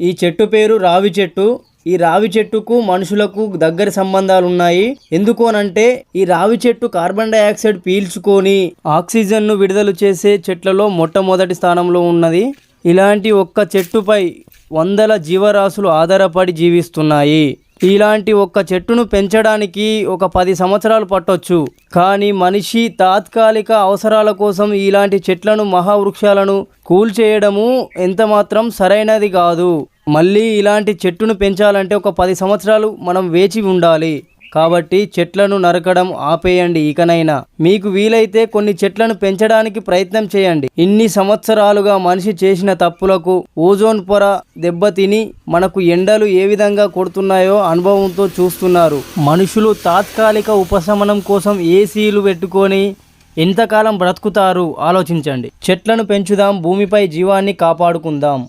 ఈ చెట్టు పేరు రావి చెట్టు. ఈ రావి చెట్టుకు మనుషులకు దగ్గర సంబంధాలు ఉన్నాయి ఎందుకోనంటే ఈ రావి చెట్టు కార్బన్ డైఆక్సైడ్ పీల్చుకొని ఆక్సిజన్ను విడుదల చేసే చెట్లలో మొట్టమొదటి స్థానంలో ఉన్నది. ఇలాంటి ఒక్క చెట్టుపై వందల జీవరాశులు ఆధారపడి జీవిస్తున్నాయి. ఇలాంటి ఒక్క చెట్టును పెంచడానికి ఒక పది సంవత్సరాలు పట్టొచ్చు. కానీ మనిషి తాత్కాలిక అవసరాల కోసం ఇలాంటి చెట్లను మహావృక్షాలను కూల్చేయడము ఎంతమాత్రం సరైనది కాదు. మళ్ళీ ఇలాంటి చెట్టును పెంచాలంటే ఒక పది సంవత్సరాలు మనం వేచి ఉండాలి. కాబట్టి చెట్లను నరకడం ఆపేయండి ఇకనైనా. మీకు వీలైతే కొన్ని చెట్లను పెంచడానికి ప్రయత్నం చేయండి. ఇన్ని సంవత్సరాలుగా మనిషి చేసిన తప్పులకు ఓజోన్ పొర దెబ్బతిని మనకు ఎండలు ఏ విధంగా కొడుతున్నాయో అనుభవంతో చూస్తున్నారు. మనుషులు తాత్కాలిక ఉపశమనం కోసం ఏసీలు పెట్టుకొని ఎంతకాలం బ్రతుకుతారు? ఆలోచించండి. చెట్లను పెంచుదాం భూమిపై జీవాన్ని కాపాడుకుందాం.